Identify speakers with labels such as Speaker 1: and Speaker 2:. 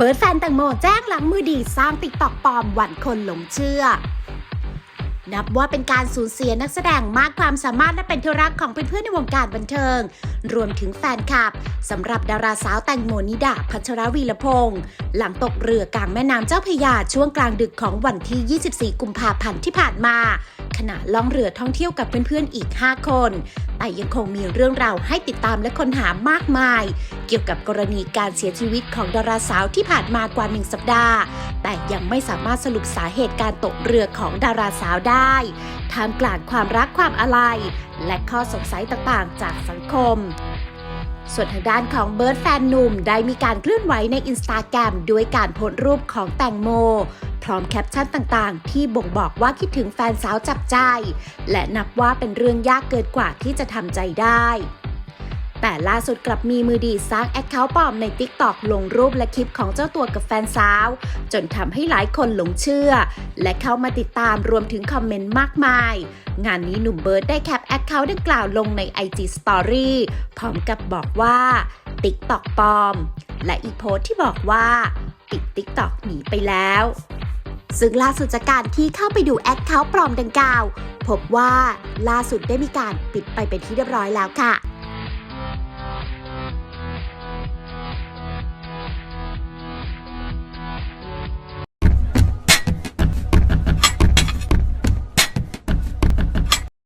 Speaker 1: เบิร์ดแฟนแตงโมแจ้งหลังมือดีสร้างติ๊กตอกปลอมหวันคนหลงเชื่อ นับว่าเป็นการสูญเสียนักแสดงมากความสามารถและเป็นที่รักของเพื่อนๆในวงการบันเทิง รวมถึงแฟนคลับสำหรับดาราสาวแตงโมนิดาพัชรวีรพงศ์หลังตกเรือกลางแม่น้ำเจ้าพระยาช่วงกลางดึกของวันที่ 24 กุมภาพันธ์ที่ผ่านมา ขณะล่องเรือท่องเที่ยวกับเพื่อนๆอีก 5 คนแต่ยังคงมีเรื่องราวให้ติดตามและค้นหามากมาย เกี่ยวกับกรณีการเสียชีวิตของดาราสาวที่ผ่านมากว่าหนึ่งสัปดาห์ แต่ยังไม่สามารถสรุปสาเหตุการตกเรือของดาราสาวได้ท่ามกลางความรักความอาลัยและข้อสงสัยต่างๆ จากสังคมส่วนทางด้านของเบิร์ดแฟนหนุ่มได้มีการเคลื่อนไหวในอินสตาแกรมด้วยการโพสต์รูปของแตงโม พร้อมแคปชั่นต่างๆ ที่บ่งบอกว่าคิดถึงแฟนสาวจับใจ และนับว่าเป็นเรื่องยากเกินกว่าที่จะทำใจได้ แต่ล่าสุดกลับมีมือดีสร้างแอคเคาท์ปลอมใน t ิ k t o k ลงรูปและคลิปของเจ้าตัวกับแฟนสาว จนทำให้หลายคนหลงเชื่อ และเข้ามาติดตามรวมถึงคอมเมนต์มากมาย งานนี้หนุ่มเบิร์ดได้แคปแอคเคาท์ดังกล่าวลงใน IG Story พร้อมกับบอกว่า TikTok ปลอม และอีกโพสที่บอกว่าปิด TikTok หนีไปแล้ว ซึ่งล่าสุดจากการที่เข้าไปดูแอคเคาท์ปลอมดังกล่าว พบว่าล่าสุดได้มีการปิดไปเป็นที่เรียบร้อยแล้วค่ะ